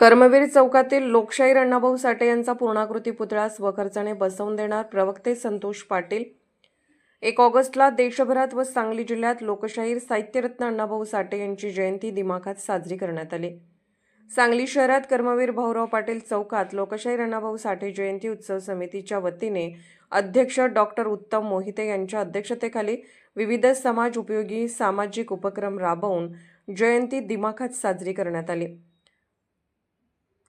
कर्मवीर चौकातील लोकशाहीर अण्णाभाऊ साठे यांचा पूर्णाकृती पुतळा स्वखर्चाने बसवून देणार प्रवक्ते संतोष पाटील. एक ऑगस्टला देशभरात व सांगली जिल्ह्यात लोकशाहीर साहित्यरत्न अण्णाभाऊ साठे यांची जयंती दिमाखात साजरी करण्यात आली. सांगली शहरात कर्मवीर भाऊराव पाटील चौकात लोकशाहीर अण्णाभाऊ साठे जयंती उत्सव समितीच्या वतीने अध्यक्ष डॉक्टर उत्तम मोहिते यांच्या अध्यक्षतेखाली विविध समाज उपयोगी सामाजिक उपक्रम राबवून जयंती दिमाखात साजरी करण्यात आली.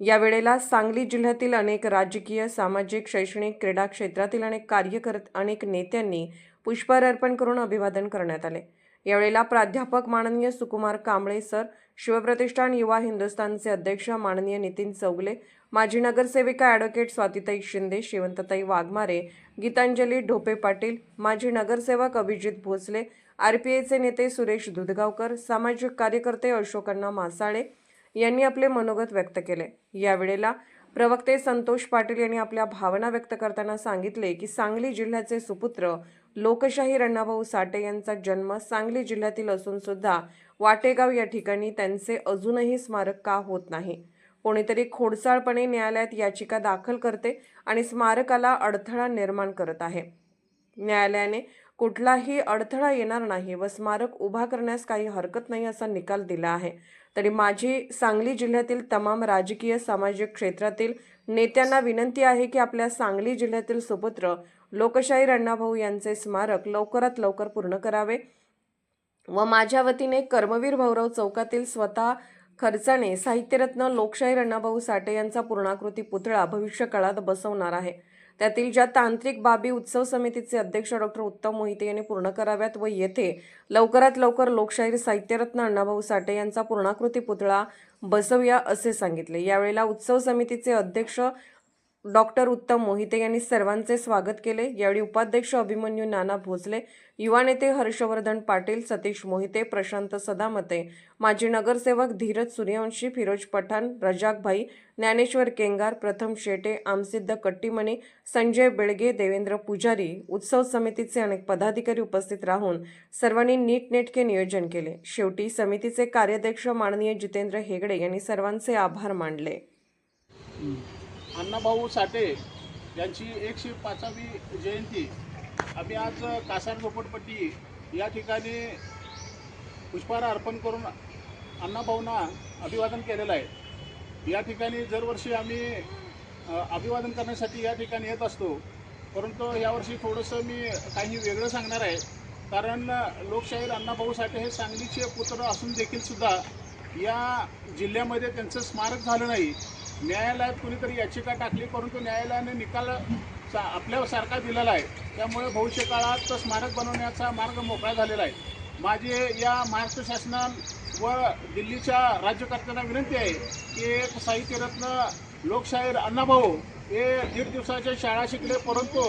यावेळेला सांगली जिल्ह्यातील अनेक राजकीय सामाजिक शैक्षणिक क्रीडा क्षेत्रातील अनेक कार्यकर्त अनेक नेत्यांनी पुष्पहार अर्पण करून अभिवादन करण्यात आले. यावेळेला प्राध्यापक माननीय सुकुमार कांबळे सर शिवप्रतिष्ठान युवा हिंदुस्थानचे अध्यक्ष माननीय नितीन चौगले माजी नगरसेविका ॲडव्होकेट स्वातीताई शिंदे शिवंतताई वाघमारे गीतांजली ढोपे पाटील माजी नगरसेवक अभिजित भोसले आर पी आयचे नेते सुरेश दुधगावकर सामाजिक कार्यकर्ते अशोकण्णा मासाळे यांनी आपले मनोगत व्यक्त केले. यावेळेला प्रवक्ते संतोष पाटील यांनी आपल्या भावना व्यक्त करताना सांगितले की सांगली जिल्ह्याचे सुपुत्र लोकशाही अण्णाभाऊ साठे यांचा जन्म सांगली जिल्ह्यातील असून सुद्धा वाटेगाव या ठिकाणी त्यांचे अजूनही स्मारक का होत नाही? कोणीतरी खोडसाळपणे न्यायालयात याचिका दाखल करते आणि स्मारकाला अडथळा निर्माण करत आहे. न्यायालयाने कुठलाही अडथळा येणार नाही व स्मारक उभा करण्यास काही हरकत नाही असा निकाल दिला आहे. तरी माझी सांगली जिल्ह्यातील तमाम राजकीय सामाजिक क्षेत्रातील नेत्यांना विनंती आहे की आपल्या सांगली जिल्ह्यातील सुपुत्र लोकशाहीर अण्णाभाऊ यांचे स्मारक लवकरात लवकर पूर्ण करावे व माझ्या वतीने कर्मवीर भाऊराव चौकातील स्वतः खर्चाने साहित्यरत्न लोकशाहीर अण्णाभाऊ साठे यांचा पूर्णाकृती पुतळा भविष्यकाळात बसवणार आहे. त्यातील ज्या तांत्रिक बाबी उत्सव समितीचे अध्यक्ष डॉक्टर उत्तम मोहिते यांनी पूर्ण कराव्यात व येथे लवकरात लवकर लोकशाहीर साहित्यरत्न अण्णाभाऊ साठे यांचा पूर्णाकृती पुतळा बसवूया असे सांगितले. यावेळेला उत्सव समितीचे अध्यक्ष डॉक्टर उत्तम मोहिते यांनी सर्वांचे स्वागत केले. यावेळी उपाध्यक्ष अभिमन्यू नाना भोसले युवा नेते हर्षवर्धन पाटील सतीश मोहिते प्रशांत सदामते माजी नगरसेवक धीरज सूर्यवंशी फिरोज पठाण रजाकभाई ज्ञानेश्वर केंगार प्रथम शेटे आमसिद्ध कट्टीमणी संजय बेळगे देवेंद्र पुजारी उत्सव समितीचे अनेक पदाधिकारी उपस्थित राहून सर्वांनी नीटनेटके नियोजन केले. शेवटी समितीचे कार्याध्यक्ष माननीय जितेंद्र हेगडे यांनी सर्वांचे आभार मानले. अण्णाभाऊ साठे यांची एकशे पाचावी जयंती. आम्ही आज कासार झोपडपट्टी या ठिकाणी पुष्पहार अर्पण करून अण्णाभाऊंना अभिवादन केलेलं आहे. या ठिकाणी दरवर्षी आम्ही अभिवादन करण्यासाठी या ठिकाणी येत असतो. परंतु यावर्षी थोडंसं मी काही वेगळं सांगणार आहे. कारण लोकशाहीर अण्णाभाऊ साठे हे सांगलीचे पुत्र असून देखील सुद्धा या जिल्ह्यामध्ये त्यांचं स्मारक झालं नाही. न्यायालयात कुणीतरी याचिका टाकली परंतु न्यायालयाने निकाल सा आपल्यासारखा दिलेला आहे. त्यामुळे भविष्य काळात स्मारक बनवण्याचा मार्ग मोकळा झालेला आहे. माझी या महाराष्ट्र शासना व दिल्लीच्या राज्यकर्त्यांना विनंती आहे की एक साहित्यरत्न लोकशाहीर अण्णाभाऊ हे दीड दिवसाच्या शाळा शिकले परंतु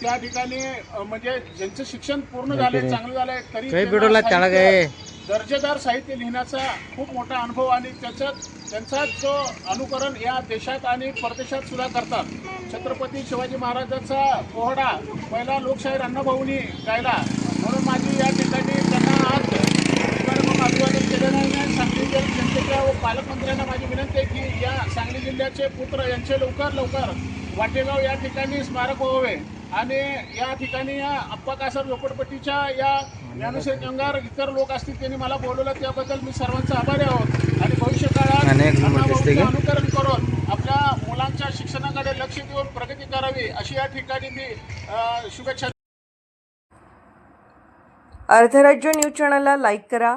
त्या ठिकाणी म्हणजे ज्यांचं शिक्षण पूर्ण झाले चांगलं झालंय तरी त्यांना साहित्य- दर्जेदार साहित्य लिहिण्याचा खूप मोठा अनुभव आणि त्याच्यात त्यांचा जो अनुकरण या देशात आणि परदेशात सुद्धा करतात. छत्रपती शिवाजी महाराजांचा पोहडा पहिला लोकशाहीर अण्णाभाऊनी गायला. म्हणून माझी या ठिकाणी त्यांना आज अभिवादन केलेलं आहे जिल्ह्यात जनतेच्या व पालकमंत्र्यांना माझी विनंती आहे की या सांगली जिल्ह्याचे पुत्र यांचे लवकर लवकर वाटेगाव या ठिकाणी स्मारक व्हावे आणि या ठिकाणी या अप्पा कासर झोपडपट्टीच्या या ज्ञानेश्वर कंगार इतर लोक असतील त्यांनी मला बोलवलं त्याबद्दल मी सर्वांचा आभारी आहोत आणि भविष्य काळात? अनुकरण करून आपल्या मुलांच्या शिक्षणाकडे लक्ष देऊन प्रगती करावी अशी या ठिकाणी मी शुभेच्छा अर्थराज्य न्यूज चॅनलला लाईक करा